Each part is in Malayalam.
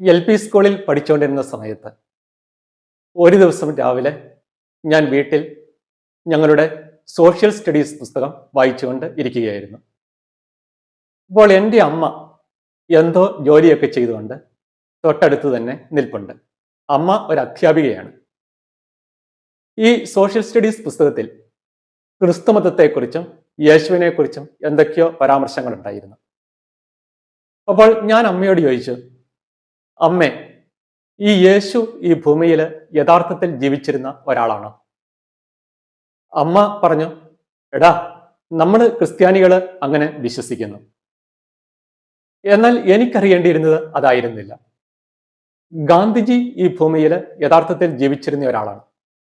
എൽ പി സ്കൂളിൽ പഠിച്ചുകൊണ്ടിരുന്ന സമയത്ത് ഒരു ദിവസം രാവിലെ ഞാൻ വീട്ടിൽ ഞങ്ങളുടെ സോഷ്യൽ സ്റ്റഡീസ് പുസ്തകം വായിച്ചുകൊണ്ട് ഇരിക്കുകയായിരുന്നു. അപ്പോൾ എന്റെ അമ്മ എന്തോ ജോലിയൊക്കെ ചെയ്തുകൊണ്ട് തൊട്ടടുത്ത് തന്നെ നിൽപ്പുണ്ട്. അമ്മ ഒരു അധ്യാപികയാണ്. ഈ സോഷ്യൽ സ്റ്റഡീസ് പുസ്തകത്തിൽ ക്രിസ്തുമതത്തെക്കുറിച്ചും യേശുവിനെക്കുറിച്ചും എന്തൊക്കെയോ പരാമർശങ്ങളുണ്ടായിരുന്നു. അപ്പോൾ ഞാൻ അമ്മയോട് ചോദിച്ചു അമ്മേ ഈ യേശു ഈ ഭൂമിയിൽ യഥാർത്ഥത്തിൽ ജീവിച്ചിരുന്ന ഒരാളാണ്. അമ്മ പറഞ്ഞു എടാ നമ്മൾ ക്രിസ്ത്യാനികൾ അങ്ങനെ വിശ്വസിക്കുന്നു. എന്നാൽ എനിക്കറിയേണ്ടിയിരുന്നത് അതായിരുന്നില്ല. ഗാന്ധിജി ഈ ഭൂമിയിൽ യഥാർത്ഥത്തിൽ ജീവിച്ചിരുന്ന ഒരാളാണ്.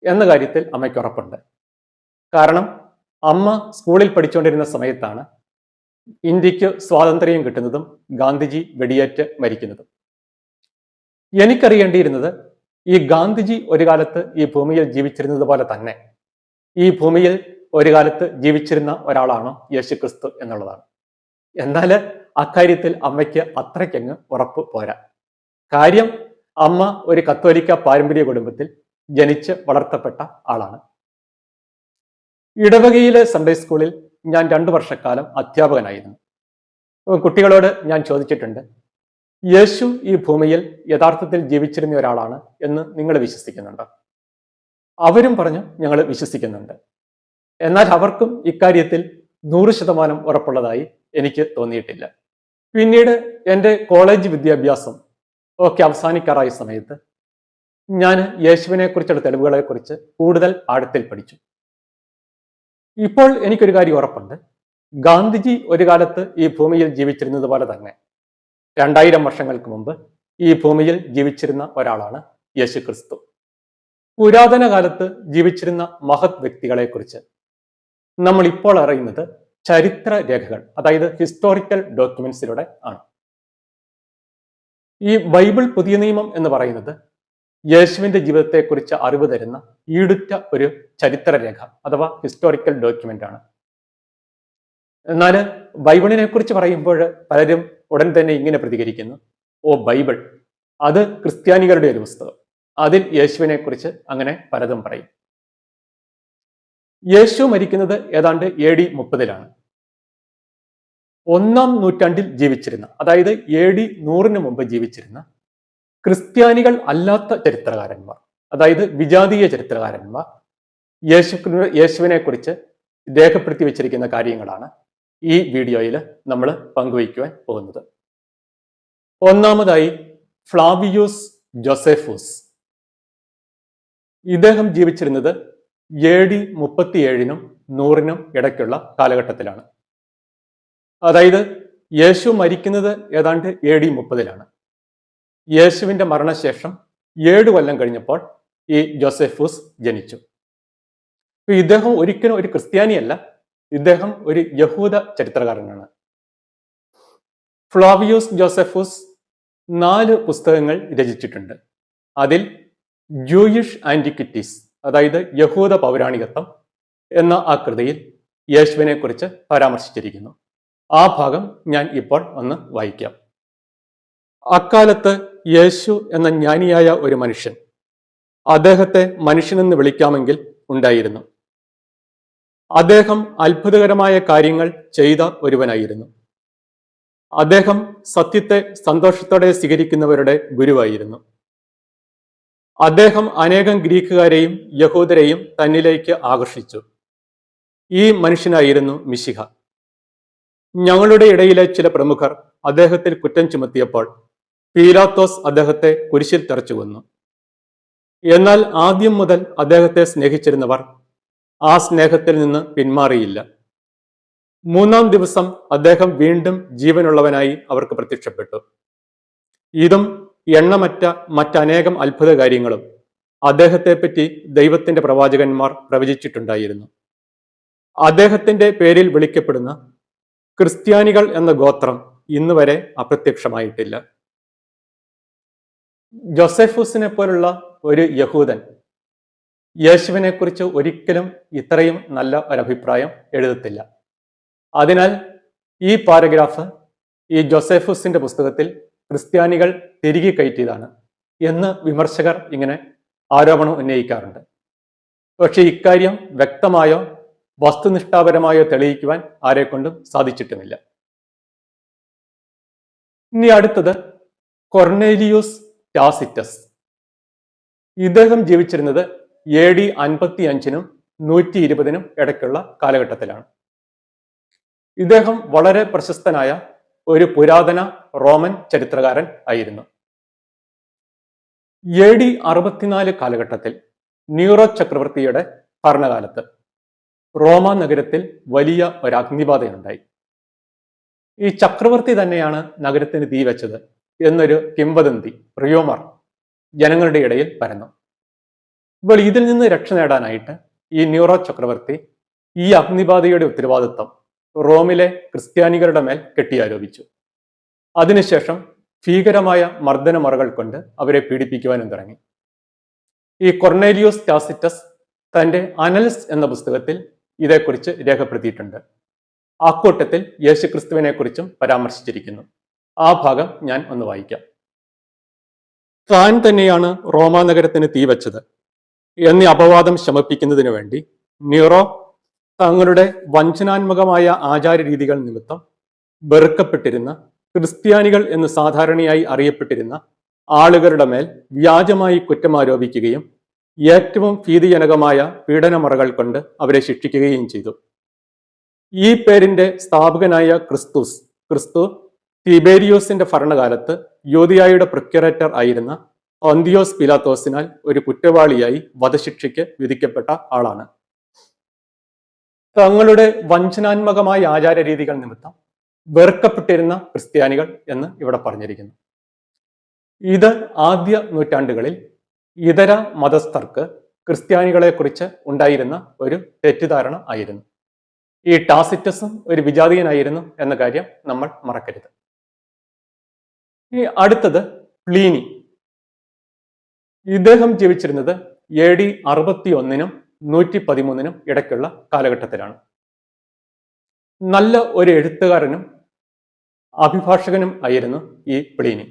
എന്ന കാര്യത്തിൽ അമ്മയ്ക്ക് ഉറപ്പുണ്ട്. കാരണം അമ്മ സ്കൂളിൽ പഠിച്ചുകൊണ്ടിരുന്ന സമയത്താണ് ഇന്ത്യയ്ക്ക് സ്വാതന്ത്ര്യം കിട്ടുന്നതും ഗാന്ധിജി വെടിയേറ്റ് മരിക്കുന്നതും. എനിക്കറിയേണ്ടിയിരുന്നത് ഈ ഗാന്ധിജി ഒരു കാലത്ത് ഈ ഭൂമിയിൽ ജീവിച്ചിരുന്നത് പോലെ തന്നെ. ഈ ഭൂമിയിൽ ഒരു കാലത്ത് ജീവിച്ചിരുന്ന ഒരാളാണ് യേശു ക്രിസ്തു എന്നുള്ളതാണ്. എന്നാൽ അക്കാര്യത്തിൽ അമ്മയ്ക്ക് അത്രയ്ക്കങ്ങ് ഉറപ്പ് പോരാ. കാര്യം അമ്മ ഒരു കത്തോലിക്ക പാരമ്പര്യ കുടുംബത്തിൽ ജനിച്ച് വളർത്തപ്പെട്ട ആളാണ്. ഇടവകയിലെ സൺഡേ സ്കൂളിൽ ഞാൻ രണ്ടു വർഷക്കാലം അധ്യാപകനായിരുന്നു. കുട്ടികളോട് ഞാൻ ചോദിച്ചിട്ടുണ്ട് യേശു ഈ ഭൂമിയിൽ യഥാർത്ഥത്തിൽ ജീവിച്ചിരുന്ന ഒരാളാണ് എന്ന് നിങ്ങൾ വിശ്വസിക്കുന്നുണ്ട്? അവരും പറഞ്ഞു ഞങ്ങൾ വിശ്വസിക്കുന്നുണ്ട്. എന്നാൽ അവർക്കും ഇക്കാര്യത്തിൽ നൂറ് ശതമാനം ഉറപ്പുള്ളതായി എനിക്ക് തോന്നിയിട്ടില്ല. പിന്നീട് എന്റെ കോളേജ് വിദ്യാഭ്യാസം ഒക്കെ അവസാനിക്കാറായ സമയത്ത് ഞാൻ യേശുവിനെ കുറിച്ചുള്ള തെളിവുകളെ കുറിച്ച് കൂടുതൽ ആഴത്തിൽ പഠിച്ചു. ഇപ്പോൾ എനിക്കൊരു കാര്യം ഉറപ്പുണ്ട്. ഗാന്ധിജി ഒരു കാലത്ത് ഈ ഭൂമിയിൽ ജീവിച്ചിരുന്നത് പോലെ തന്നെ രണ്ടായിരം വർഷങ്ങൾക്ക് മുമ്പ് ഈ ഭൂമിയിൽ ജീവിച്ചിരുന്ന ഒരാളാണ് യേശു ക്രിസ്തു പുരാതന കാലത്ത് ജീവിച്ചിരുന്ന മഹത് വ്യക്തികളെ കുറിച്ച് നമ്മൾ ഇപ്പോൾ അറിയുന്നത് ചരിത്ര രേഖകൾ അതായത് ഹിസ്റ്റോറിക്കൽ ഡോക്യുമെന്റ്സിലൂടെ ആണ്. ഈ ബൈബിൾ പുതിയ നിയമം എന്ന് പറയുന്നത് യേശുവിന്റെ ജീവിതത്തെക്കുറിച്ച് അറിവ് തരുന്ന ഈടുറ്റ ഒരു ചരിത്രരേഖ അഥവാ ഹിസ്റ്റോറിക്കൽ ഡോക്യുമെന്റ് ആണ്. എന്നാൽ ബൈബിളിനെ കുറിച്ച് പറയുമ്പോൾ പലരും ഉടൻ തന്നെ ഇങ്ങനെ പ്രതികരിക്കുന്നു. ഓ ബൈബിൾ അത് ക്രിസ്ത്യാനികളുടെ ഒരു പുസ്തകം. അതിൽ യേശുവിനെ കുറിച്ച് അങ്ങനെ പലതും പറയും. യേശു മരിക്കുന്നത് ഏതാണ്ട് എ ഡി മുപ്പതിലാണ്. ഒന്നാം നൂറ്റാണ്ടിൽ ജീവിച്ചിരുന്ന അതായത് എ ഡി നൂറിന് മുമ്പ് ജീവിച്ചിരുന്ന ക്രിസ്ത്യാനികൾ അല്ലാത്ത ചരിത്രകാരന്മാർ അതായത് വിജാതീയ ചരിത്രകാരന്മാർ യേശു യേശുവിനെ കുറിച്ച് രേഖപ്പെടുത്തി വെച്ചിരിക്കുന്ന കാര്യങ്ങളാണ് ഈ വീഡിയോയിൽ നമ്മൾ പങ്കുവയ്ക്കുവാൻ പോകുന്നത്. ഒന്നാമതായി ഫ്ലാവിയൂസ് ജോസെഫൂസ്. ഇദ്ദേഹം ജീവിച്ചിരുന്നത് എ ഡി മുപ്പത്തിയേഴിനും നൂറിനും ഇടയ്ക്കുള്ള കാലഘട്ടത്തിലാണ്. അതായത് യേശു മരിക്കുന്നത് ഏതാണ്ട് എ ഡി മുപ്പതിലാണ്. യേശുവിന്റെ മരണശേഷം ഏഴ് കൊല്ലം കഴിഞ്ഞപ്പോൾ ഈ ജോസെഫൂസ് ജനിച്ചു. ഇദ്ദേഹം ഒരിക്കലും ഒരു ക്രിസ്ത്യാനിയല്ല ഇദ്ദേഹം ഒരു യഹൂദ ചരിത്രകാരനാണ്. ഫ്ലോവിയോസ് ജോസഫൂസ് നാല് പുസ്തകങ്ങൾ രചിച്ചിട്ടുണ്ട്. അതിൽ ജൂയിഷ് ആന്റിക്വിറ്റീസ് അതായത് യഹൂദ പൗരാണികത്വം എന്ന ആ കൃതിയിൽ യേശുവിനെ കുറിച്ച് പരാമർശിച്ചിരിക്കുന്നു. ആ ഭാഗം ഞാൻ ഇപ്പോൾ ഒന്ന് വായിക്കാം. അക്കാലത്ത് യേശു എന്ന ജ്ഞാനിയായ ഒരു മനുഷ്യൻ അദ്ദേഹത്തെ മനുഷ്യനെന്ന് വിളിക്കാമെങ്കിൽ ഉണ്ടായിരുന്നു. അദ്ദേഹം അത്ഭുതകരമായ കാര്യങ്ങൾ ചെയ്ത ഒരുവനായിരുന്നു. അദ്ദേഹം സത്യത്തെ സന്തോഷത്തോടെ സ്വീകരിക്കുന്നവരുടെ ഗുരുവായിരുന്നു. അദ്ദേഹം അനേകം ഗ്രീക്കുകാരെയും യഹൂദരെയും തന്നിലേക്ക് ആകർഷിച്ചു. ഈ മനുഷ്യനായിരുന്നു മിശിഹ. ഞങ്ങളുടെ ഇടയിലെ ചില പ്രമുഖർ അദ്ദേഹത്തിൽ കുറ്റം ചുമത്തിയപ്പോൾ പീലാത്തോസ് അദ്ദേഹത്തെ കുരിശിൽ തെറച്ചു എന്നാൽ ആദ്യം മുതൽ അദ്ദേഹത്തെ സ്നേഹിച്ചിരുന്നവർ ആ സ്നേഹത്തിൽ നിന്ന് പിന്മാറിയില്ല. മൂന്നാം ദിവസം അദ്ദേഹം വീണ്ടും ജീവനുള്ളവനായി അവർക്ക് പ്രത്യക്ഷപ്പെട്ടു. ഇതും എണ്ണമറ്റ മറ്റനേകം അത്ഭുത കാര്യങ്ങളും അദ്ദേഹത്തെപ്പറ്റി ദൈവത്തിന്റെ പ്രവാചകന്മാർ പ്രവചിച്ചിട്ടുണ്ടായിരുന്നു. അദ്ദേഹത്തിന്റെ പേരിൽ വിളിക്കപ്പെടുന്ന ക്രിസ്ത്യാനികൾ എന്ന ഗോത്രം ഇന്ന് വരെ അപ്രത്യക്ഷമായിട്ടില്ല. ജോസെഫൂസിനെ പോലുള്ള ഒരു യഹൂദൻ യേശുവിനെ കുറിച്ച് ഒരിക്കലും ഇത്രയും നല്ല ഒരഭിപ്രായം എഴുതത്തില്ല. അതിനാൽ ഈ പാരഗ്രാഫ് ഈ ജോസെഫുസിന്റെ പുസ്തകത്തിൽ ക്രിസ്ത്യാനികൾ തിരികെ കയറ്റിയതാണ് എന്ന് വിമർശകർ ഇങ്ങനെ ആരോപണം ഉന്നയിക്കാറുണ്ട്. പക്ഷെ ഇക്കാര്യം വ്യക്തമായോ വസ്തുനിഷ്ഠാപരമായോ തെളിയിക്കുവാൻ ആരെക്കൊണ്ടും സാധിച്ചിട്ടുമില്ല. ഇനി അടുത്തത് കൊർണേലിയൂസ് ടാസിറ്റസ്. ഇദ്ദേഹം ജീവിച്ചിരുന്നത് എ ഡി അൻപത്തി അഞ്ചിനും നൂറ്റി ഇരുപതിനും ഇടയ്ക്കുള്ള കാലഘട്ടത്തിലാണ്. ഇദ്ദേഹം വളരെ പ്രശസ്തനായ ഒരു പുരാതന റോമൻ ചരിത്രകാരൻ ആയിരുന്നു. എ ഡി അറുപത്തിനാല് കാലഘട്ടത്തിൽ ന്യൂറോ ചക്രവർത്തിയുടെ ഭരണകാലത്ത് റോമ നഗരത്തിൽ വലിയ ഒരു അഗ്നിബാധയുണ്ടായി. ഈ ചക്രവർത്തി തന്നെയാണ് നഗരത്തിന് തീ വെച്ചത് എന്നൊരു കിംവദന്തി റിയോമർ ജനങ്ങളുടെ ഇടയിൽ പരന്നു. ഇപ്പോൾ ഇതിൽ നിന്ന് രക്ഷ നേടാനായിട്ട് ഈ ന്യൂറോ ചക്രവർത്തി ഈ അഗ്നിബാധയുടെ ഉത്തരവാദിത്വം റോമിലെ ക്രിസ്ത്യാനികളുടെ മേൽ കെട്ടിയാരോപിച്ചു. അതിനുശേഷം ഭീകരമായ മർദ്ദനമറകൾ കൊണ്ട് അവരെ പീഡിപ്പിക്കുവാനും തുടങ്ങി. ഈ കൊർണേലിയോസ് ടാസിറ്റസ് തന്റെ അനൽസ് എന്ന പുസ്തകത്തിൽ ഇതേക്കുറിച്ച് രേഖപ്പെടുത്തിയിട്ടുണ്ട്. അക്കൂട്ടത്തിൽ യേശുക്രിസ്തുവിനെ കുറിച്ചും പരാമർശിച്ചിരിക്കുന്നു. ആ ഭാഗം ഞാൻ ഒന്ന് വായിക്കാം. താൻ തന്നെയാണ് റോമാ നഗരത്തിന് തീവച്ചത്. എന്നീ അപവാദം ശമിപ്പിക്കുന്നതിനു വേണ്ടി ന്യൂറോ തങ്ങളുടെ വഞ്ചനാത്മകമായ ആചാര രീതികൾ നിമിത്തം വെറുക്കപ്പെട്ടിരുന്ന ക്രിസ്ത്യാനികൾ എന്ന് സാധാരണയായി അറിയപ്പെട്ടിരുന്ന ആളുകളുടെ മേൽ വ്യാജമായി കുറ്റമാരോപിക്കുകയും ഏറ്റവും ഭീതിജനകമായ പീഡനമറകൾ കൊണ്ട് അവരെ ശിക്ഷിക്കുകയും ചെയ്തു. ഈ പേരിന്റെ സ്ഥാപകനായ ക്രിസ്തുസ് ക്രിസ്തു തിബേരിയോസിന്റെ ഭരണകാലത്ത് യോധിയായുടെ പ്രൊക്യുറേറ്റർ ആയിരുന്ന ഒന്തിയോസ് പിലാത്തോസിനാൽ ഒരു കുറ്റവാളിയായി വധശിക്ഷയ്ക്ക് വിധിക്കപ്പെട്ട ആളാണ്. തങ്ങളുടെ വഞ്ചനാത്മകമായ ആചാര രീതികൾ നിമിത്തം വെറുക്കപ്പെട്ടിരുന്ന ക്രിസ്ത്യാനികൾ എന്ന് ഇവിടെ പറഞ്ഞിരിക്കുന്നു. ഇത് ആദ്യ നൂറ്റാണ്ടുകളിൽ ഇതര മതസ്ഥർക്ക് ക്രിസ്ത്യാനികളെക്കുറിച്ച് ഉണ്ടായിരുന്ന ഒരു തെറ്റിദ്ധാരണ ആയിരുന്നു. ഈ ടാസിറ്റസും ഒരു വിജാതീയനായിരുന്നു എന്ന കാര്യം നമ്മൾ മറക്കരുത്. ഈ അടുത്തത് പ്ലീനി. ഇദ്ദേഹം ജീവിച്ചിരുന്നത് എ ഡി അറുപത്തി ഒന്നിനും നൂറ്റി പതിമൂന്നിനും ഇടയ്ക്കുള്ള കാലഘട്ടത്തിലാണ്. നല്ല ഒരു എഴുത്തുകാരനും അഭിഭാഷകനും ആയിരുന്നു ഈ പ്ലീനി.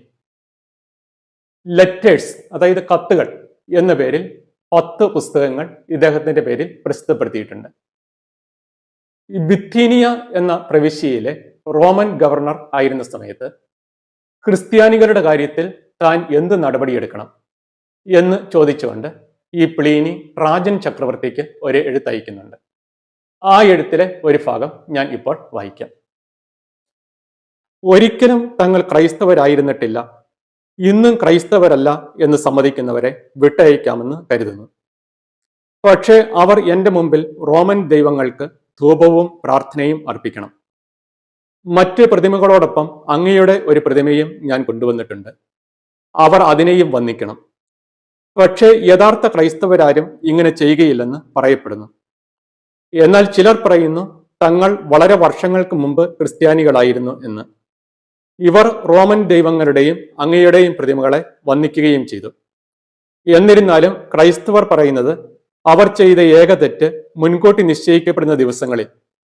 ലെറ്റേഴ്സ് അതായത് കത്തുകൾ എന്ന പേരിൽ പത്ത് പുസ്തകങ്ങൾ ഇദ്ദേഹത്തിന്റെ പേരിൽ പ്രസിദ്ധപ്പെടുത്തിയിട്ടുണ്ട്. ബിത്തീനിയ എന്ന പ്രവിശ്യയിലെ റോമൻ ഗവർണർ ആയിരുന്ന സമയത്ത് ക്രിസ്ത്യാനികളുടെ കാര്യത്തിൽ താൻ എന്ത് നടപടിയെടുക്കണം? എന്ന് ചോദിച്ചുകൊണ്ട് ഈ പ്ലീനി ട്രാജൻ ചക്രവർത്തിക്ക് ഒരു എഴുത്തയക്കുന്നുണ്ട് ആ എഴുത്തിലെ ഒരു ഭാഗം ഞാൻ ഇപ്പോൾ വായിക്കാം. ഒരിക്കലും തങ്ങൾ ക്രൈസ്തവരായിരുന്നിട്ടില്ല. ഇന്നും ക്രൈസ്തവരല്ല എന്ന് സമ്മതിക്കുന്നവരെ വിട്ടയക്കാമെന്ന് കരുതുന്നു. പക്ഷേ അവർ എന്റെ മുമ്പിൽ റോമൻ ദൈവങ്ങൾക്ക് ധൂപവും പ്രാർത്ഥനയും അർപ്പിക്കണം. മറ്റ് പ്രതിമകളോടൊപ്പം അങ്ങയുടെ ഒരു പ്രതിമയും ഞാൻ കൊണ്ടുവന്നിട്ടുണ്ട്. അവർ അതിനെയും വന്ദിക്കണം. പക്ഷേ യഥാർത്ഥ ക്രൈസ്തവരാരും ഇങ്ങനെ ചെയ്യുകയില്ലെന്ന് പറയപ്പെടുന്നു. എന്നാൽ ചിലർ പറയുന്നു തങ്ങൾ വളരെ വർഷങ്ങൾക്ക് മുമ്പ് ക്രിസ്ത്യാനികളായിരുന്നു എന്ന്. ഇവർ റോമൻ ദൈവങ്ങളുടെയും അങ്ങയുടെയും പ്രതിമകളെ വന്ദിക്കുകയും ചെയ്തു. എന്നിരുന്നാലും ക്രൈസ്തവർ പറയുന്നത് അവർ ചെയ്ത ഏക തെറ്റ് മുൻകൂട്ടി നിശ്ചയിക്കപ്പെടുന്ന ദിവസങ്ങളിൽ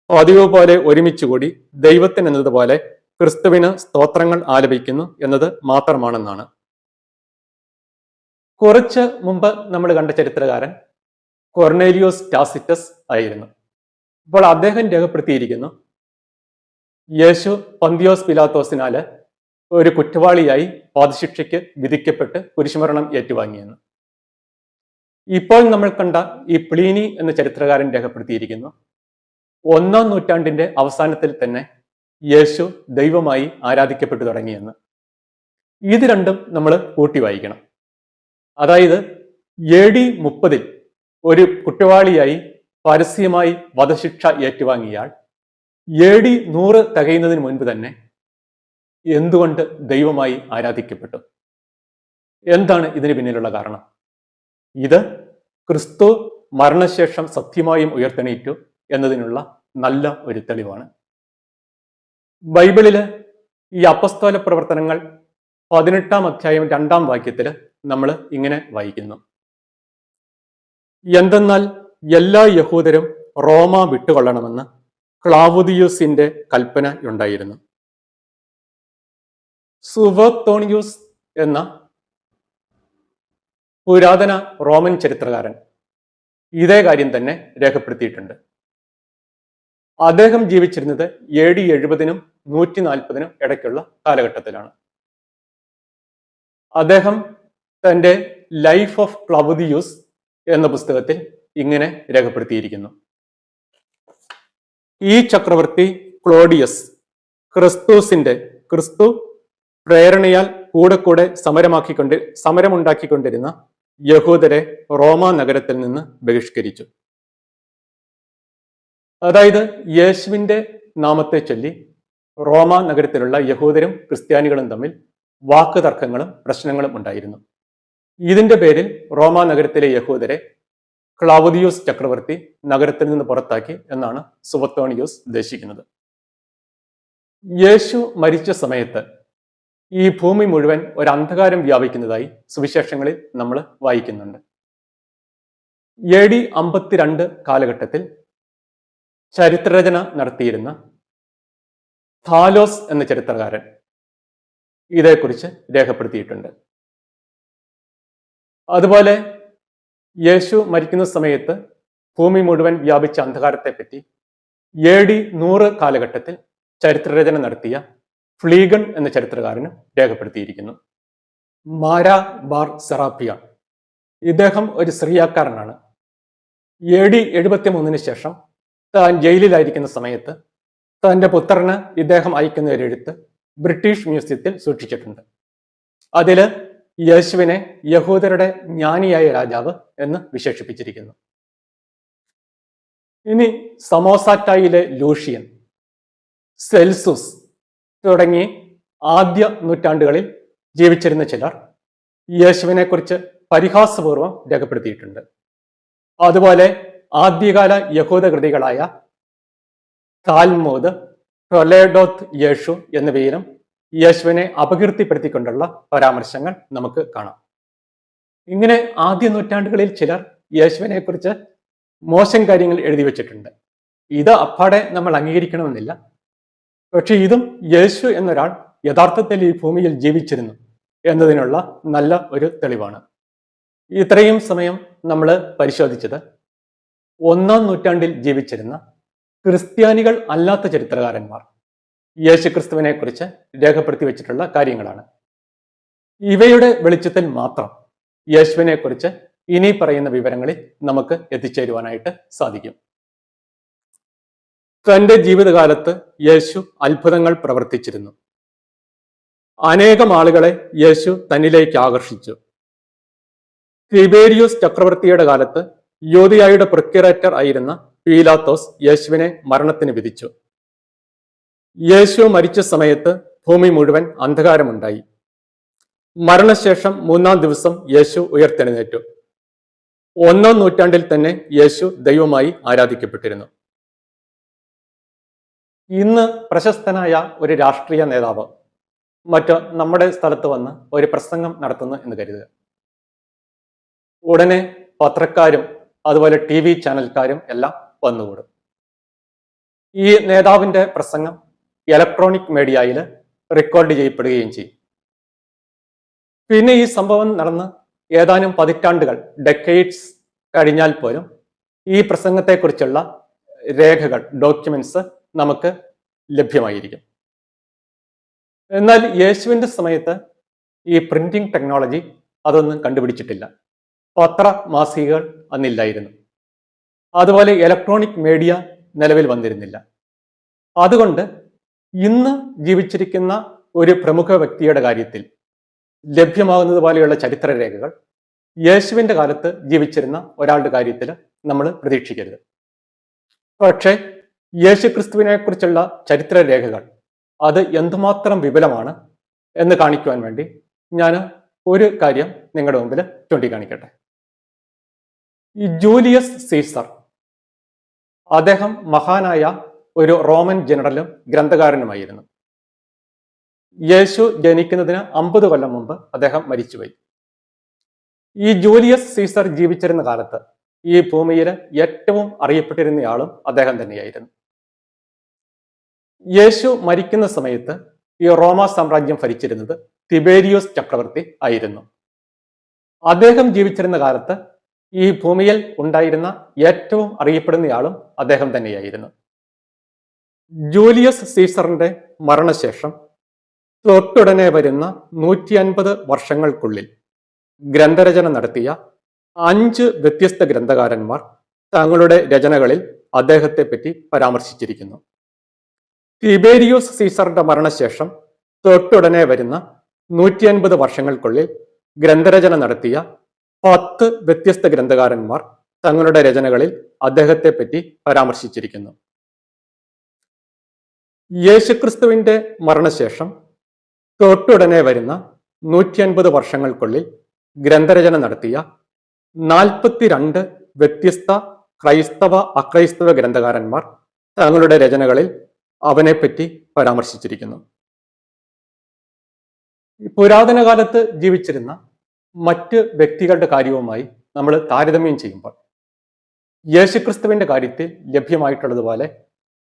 പതിവ് പോലെ ഒരുമിച്ചുകൂടി ദൈവത്തിനെന്നതുപോലെ ക്രിസ്തുവിന് സ്തോത്രങ്ങൾ ആലപിക്കുന്നു എന്നത് മാത്രമാണെന്നാണ്. കുറച്ച് മുമ്പ് നമ്മൾ കണ്ട ചരിത്രകാരൻ കൊർണേലിയോസ് ടാസിറ്റസ് ആയിരുന്നു. അപ്പോൾ അദ്ദേഹം രേഖപ്പെടുത്തിയിരിക്കുന്നു യേശു പന്തിയോസ് പിലാത്തോസിനാല് ഒരു കുറ്റവാളിയായി വധശിക്ഷയ്ക്ക് വിധിക്കപ്പെട്ട് കുരിശുമരണം ഏറ്റുവാങ്ങിയെന്ന്. ഇപ്പോൾ നമ്മൾ കണ്ട ഈ പ്ലീനി എന്ന ചരിത്രകാരൻ രേഖപ്പെടുത്തിയിരിക്കുന്നു. ഒന്നാം നൂറ്റാണ്ടിന്റെ അവസാനത്തിൽ തന്നെ യേശു ദൈവമായി ആരാധിക്കപ്പെട്ടു തുടങ്ങിയെന്ന്. ഇത് രണ്ടും നമ്മൾ കൂട്ടി വായിക്കണം. അതായത് എ ഡി മുപ്പതിൽ ഒരു കുറ്റവാളിയായി പരസ്യമായി വധശിക്ഷ ഏറ്റുവാങ്ങിയാൽ എ ഡി നൂറ് തികയുന്നതിന് മുൻപ് തന്നെ എന്തുകൊണ്ട് ദൈവമായി ആരാധിക്കപ്പെട്ടു? എന്താണ് ഇതിന് പിന്നിലുള്ള കാരണം? ഇത് ക്രിസ്തു മരണശേഷം സത്യമായും ഉയർത്തെണീറ്റു എന്നതിനുള്ള നല്ല ഒരു തെളിവാണ്. ബൈബിളിൽ ഈ അപസ്തോല പ്രവർത്തനങ്ങൾ പതിനെട്ടാം അധ്യായം രണ്ടാം വാക്യത്തിൽ നമ്മൾ ഇങ്ങനെ വായിക്കുന്നു. എന്തെന്നാൽ എല്ലാ യഹൂദരും റോമ വിട്ടുകൊള്ളണമെന്ന് ക്ലാവുദിയൂസിന്റെ കൽപ്പന ഉണ്ടായിരുന്നു. സുവത്തോണിയൂസ് എന്ന പുരാതന റോമൻ ചരിത്രകാരൻ ഇതേ കാര്യം തന്നെ രേഖപ്പെടുത്തിയിട്ടുണ്ട്. അദ്ദേഹം ജീവിച്ചിരുന്നത് എ ഡി എഴുപതിനും നൂറ്റി നാൽപ്പതിനും ഇടയ്ക്കുള്ള കാലഘട്ടത്തിലാണ്. അദ്ദേഹം തന്റെ ലൈഫ് ഓഫ് ക്ലവുദിയൂസ് എന്ന പുസ്തകത്തിൽ ഇങ്ങനെ രേഖപ്പെടുത്തിയിരിക്കുന്നു. ഈ ചക്രവർത്തി ക്ലോഡിയസ് ക്രിസ്തുസിന്റെ ക്രിസ്തു പ്രേരണയാൽ കൂടെ കൂടെ സമരമാക്കിക്കൊണ്ട് സമരമുണ്ടാക്കിക്കൊണ്ടിരുന്ന യഹൂദരെ റോമ നഗരത്തിൽ നിന്ന് ബഹിഷ്കരിച്ചു. അതായത് യേശുവിന്റെ നാമത്തെ ചൊല്ലി റോമ നഗരത്തിലുള്ള യഹൂദരും ക്രിസ്ത്യാനികളും തമ്മിൽ വാക്കുതർക്കങ്ങളും പ്രശ്നങ്ങളും ഉണ്ടായിരുന്നു. ഇതിന്റെ പേരിൽ റോമ നഗരത്തിലെ യഹൂദരെ ക്ലാവദിയോസ് ചക്രവർത്തി നഗരത്തിൽ നിന്ന് പുറത്താക്കി എന്നാണ് സുബത്തോണിയോസ് ഉദ്ദേശിക്കുന്നത്. യേശു മരിച്ച സമയത്ത് ഈ ഭൂമി മുഴുവൻ ഒരു അന്ധകാരം വ്യാപിക്കുന്നതായി സുവിശേഷങ്ങളിൽ നമ്മൾ വായിക്കുന്നുണ്ട്. എ ഡി അമ്പത്തിരണ്ട് കാലഘട്ടത്തിൽ ചരിത്രരചന നടത്തിയിരുന്ന താലോസ് എന്ന ചരിത്രകാരൻ ഇതേക്കുറിച്ച് രേഖപ്പെടുത്തിയിട്ടുണ്ട്. അതുപോലെ യേശു മരിക്കുന്ന സമയത്ത് ഭൂമി മുഴുവൻ വ്യാപിച്ച അന്ധകാരത്തെപ്പറ്റി എ ഡി നൂറ് കാലഘട്ടത്തിൽ ചരിത്രരചന നടത്തിയ ഫ്ലീഗൺ എന്ന ചരിത്രകാരന് രേഖപ്പെടുത്തിയിരിക്കുന്നു. Mara bar Serapion. ഇദ്ദേഹം ഒരു സിറിയാക്കാരനാണ് എ ഡി എഴുപത്തി മൂന്നിന് ശേഷം താൻ ജയിലിലായിരിക്കുന്ന സമയത്ത് തന്റെ പുത്രന് ഇദ്ദേഹം അയക്കുന്ന ഒരു എഴുത്ത് ബ്രിട്ടീഷ് മ്യൂസിയത്തിൽ സൂക്ഷിച്ചിട്ടുണ്ട്. അതിൽ യേശുവിനെ യഹൂദരുടെ ജ്ഞാനിയായ രാജാവ് എന്ന് വിശേഷിപ്പിച്ചിരിക്കുന്നു. ഇനി സമോസാറ്റായിലെ ലൂഷ്യൻ സെൽസുസ് തുടങ്ങി ആദ്യ നൂറ്റാണ്ടുകളിൽ ജീവിച്ചിരുന്ന ചിലർ യേശുവിനെ കുറിച്ച് പരിഹാസപൂർവം രേഖപ്പെടുത്തിയിട്ടുണ്ട്. അതുപോലെ ആദ്യകാല യഹൂദ കൃതികളായ താൽമോദ് ടൊലേഡോത്ത് യേശു എന്നിവയിലും യേശുവിനെ അപകീർത്തിപ്പെടുത്തിക്കൊണ്ടുള്ള പരാമർശങ്ങൾ നമുക്ക് കാണാം. ഇങ്ങനെ ആദ്യ നൂറ്റാണ്ടുകളിൽ ചിലർ യേശുവിനെ കുറിച്ച് മോശം കാര്യങ്ങൾ എഴുതി വെച്ചിട്ടുണ്ട്. ഇത് അപ്പാടെ നമ്മൾ അംഗീകരിക്കണമെന്നില്ല. പക്ഷെ ഇതും യേശു എന്നൊരാൾ യഥാർത്ഥത്തിൽ ഈ ഭൂമിയിൽ ജീവിച്ചിരുന്നു എന്നതിനുള്ള നല്ല ഒരു തെളിവാണ്. ഇത്രയും സമയം നമ്മൾ പരിശോധിച്ചത് ഒന്നാം നൂറ്റാണ്ടിൽ ജീവിച്ചിരുന്ന ക്രിസ്ത്യാനികൾ അല്ലാത്ത ചരിത്രകാരന്മാർ. യേശു ക്രിസ്തുവിനെ കുറിച്ച് രേഖപ്പെടുത്തി വെച്ചിട്ടുള്ള കാര്യങ്ങളാണ്. ഇവയുടെ വെളിച്ചത്തിൽ മാത്രം യേശുവിനെ കുറിച്ച് ഇനി പറയുന്ന വിവരങ്ങളിൽ നമുക്ക് എത്തിച്ചേരുവാനായിട്ട് സാധിക്കും. തന്റെ ജീവിതകാലത്ത് യേശു അത്ഭുതങ്ങൾ പ്രവർത്തിച്ചിരുന്നു. അനേകം ആളുകളെ യേശു തന്നിലേക്ക് ആകർഷിച്ചു. തിബേരിയോസ് ചക്രവർത്തിയുടെ കാലത്ത് യോധിയായുടെ പ്രൊക്യുറേറ്റർ ആയിരുന്ന പീലാത്തോസ് യേശുവിനെ മരണത്തിന് വിധിച്ചു. യേശു മരിച്ച സമയത്ത് ഭൂമി മുഴുവൻ അന്ധകാരമുണ്ടായി. മരണശേഷം മൂന്നാം ദിവസം യേശു ഉയർത്തെഴുന്നേറ്റു. ഒന്നാം നൂറ്റാണ്ടിൽ തന്നെ യേശു ദൈവമായി ആരാധിക്കപ്പെട്ടിരുന്നു. ഇന്ന് പ്രശസ്തനായ ഒരു രാഷ്ട്രീയ നേതാവ് മറ്റ് നമ്മുടെ സ്ഥലത്ത് വന്ന് ഒരു പ്രസംഗം നടത്തുന്നു എന്ന് കരുതുക. ഉടനെ പത്രക്കാരും അതുപോലെ ടി വി ചാനൽക്കാരും എല്ലാം വന്നുകൂടും. ഈ നേതാവിന്റെ പ്രസംഗം ഇലക്ട്രോണിക് മീഡിയയിൽ റെക്കോർഡ് ചെയ്യപ്പെടുകയും ചെയ്യും. പിന്നെ ഈ സംഭവം നടന്ന് ഏതാനും പതിറ്റാണ്ടുകൾ ഡെക്കേഡ്സ് കഴിഞ്ഞാൽ പോലും ഈ പ്രസംഗത്തെക്കുറിച്ചുള്ള രേഖകൾ ഡോക്യുമെന്റ്സ് നമുക്ക് ലഭ്യമായിരിക്കും. എന്നാൽ യേശുവിന്റെ സമയത്ത് ഈ പ്രിന്റിംഗ് ടെക്നോളജി അതൊന്നും കണ്ടുപിടിച്ചിട്ടില്ല. പത്ര മാസികകൾ അന്നില്ലായിരുന്നു. അതുപോലെ ഇലക്ട്രോണിക് മീഡിയ നിലവിൽ വന്നിരുന്നില്ല. അതുകൊണ്ട് ഇന്ന് ജീവിച്ചിരിക്കുന്ന ഒരു പ്രമുഖ വ്യക്തിയുടെ കാര്യത്തിൽ ലഭ്യമാകുന്നത് പോലെയുള്ള ചരിത്രരേഖകൾ യേശുവിന്റെ കാലത്ത് ജീവിച്ചിരുന്ന ഒരാളുടെ കാര്യത്തിൽ നമ്മൾ പ്രതീക്ഷിക്കരുത്. പക്ഷേ യേശു ക്രിസ്തുവിനെ കുറിച്ചുള്ള ചരിത്രരേഖകൾ അത് എന്തുമാത്രം വിപുലമാണ് എന്ന് കാണിക്കുവാൻ വേണ്ടി ഞാൻ ഒരു കാര്യം നിങ്ങളുടെ മുമ്പിൽ ചൂണ്ടിക്കാണിക്കട്ടെ. ഈ ജൂലിയസ് സീസർ അദ്ദേഹം മഹാനായ ഒരു റോമൻ ജനറലും ഗ്രന്ഥകാരനുമായിരുന്നു. യേശു ജനിക്കുന്നതിന് അമ്പത് കൊല്ലം മുമ്പ് അദ്ദേഹം മരിച്ചുപോയി. ഈ ജൂലിയസ് സീസർ ജീവിച്ചിരുന്ന കാലത്ത് ഈ ഭൂമിയിൽ ഏറ്റവും അറിയപ്പെട്ടിരുന്നയാളും അദ്ദേഹം തന്നെയായിരുന്നു. യേശു മരിക്കുന്ന സമയത്ത് ഈ റോമ സാമ്രാജ്യം ഭരിച്ചിരുന്നത് തിബേരിയോസ് ചക്രവർത്തി ആയിരുന്നു. അദ്ദേഹം ജീവിച്ചിരുന്ന കാലത്ത് ഈ ഭൂമിയിൽ ഉണ്ടായിരുന്ന ഏറ്റവും അറിയപ്പെടുന്നയാളും അദ്ദേഹം തന്നെയായിരുന്നു. ജൂലിയസ് സീസറിന്റെ മരണശേഷം തൊട്ടുടനെ വരുന്ന നൂറ്റി അൻപത് വർഷങ്ങൾക്കുള്ളിൽ ഗ്രന്ഥരചന നടത്തിയ അഞ്ച് വ്യത്യസ്ത ഗ്രന്ഥകാരന്മാർ തങ്ങളുടെ രചനകളിൽ അദ്ദേഹത്തെ പറ്റി പരാമർശിച്ചിരിക്കുന്നു. തിബേരിയോസ് സീസറിന്റെ മരണശേഷം തൊട്ടുടനെ വരുന്ന നൂറ്റി അൻപത് വർഷങ്ങൾക്കുള്ളിൽ ഗ്രന്ഥരചന നടത്തിയ പത്ത് വ്യത്യസ്ത ഗ്രന്ഥകാരന്മാർ തങ്ങളുടെ രചനകളിൽ അദ്ദേഹത്തെ പറ്റി പരാമർശിച്ചിരിക്കുന്നു. യേശുക്രിസ്തുവിന്റെ മരണശേഷം തൊട്ടുടനെ വരുന്ന നൂറ്റി അൻപത് വർഷങ്ങൾക്കുള്ളിൽ ഗ്രന്ഥരചന നടത്തിയ നാൽപ്പത്തിരണ്ട് വ്യത്യസ്ത ക്രൈസ്തവ അക്രൈസ്തവ ഗ്രന്ഥകാരന്മാർ തങ്ങളുടെ രചനകളിൽ അവനെപ്പറ്റി പരാമർശിച്ചിരിക്കുന്നു. പുരാതന കാലത്ത് ജീവിച്ചിരുന്ന മറ്റ് വ്യക്തികളുടെ കാര്യവുമായി നമ്മൾ താരതമ്യം ചെയ്യുമ്പോൾ യേശുക്രിസ്തുവിന്റെ കാര്യത്തിൽ ലഭ്യമായിട്ടുള്ളതുപോലെ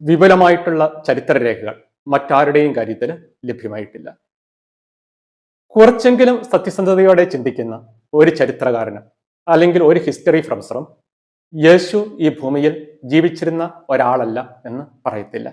വിപുലമായിട്ടുള്ള ചരിത്രരേഖകൾ മറ്റാരുടെയും കാര്യത്തിൽ ലഭ്യമായിട്ടില്ല. കുറച്ചെങ്കിലും സത്യസന്ധതയോടെ ചിന്തിക്കുന്ന ഒരു ചരിത്രകാരന് അല്ലെങ്കിൽ ഒരു ഹിസ്റ്ററി പ്രൊഫസറും യേശു ഈ ഭൂമിയിൽ ജീവിച്ചിരുന്ന ഒരാളല്ല എന്ന് പറയത്തില്ല.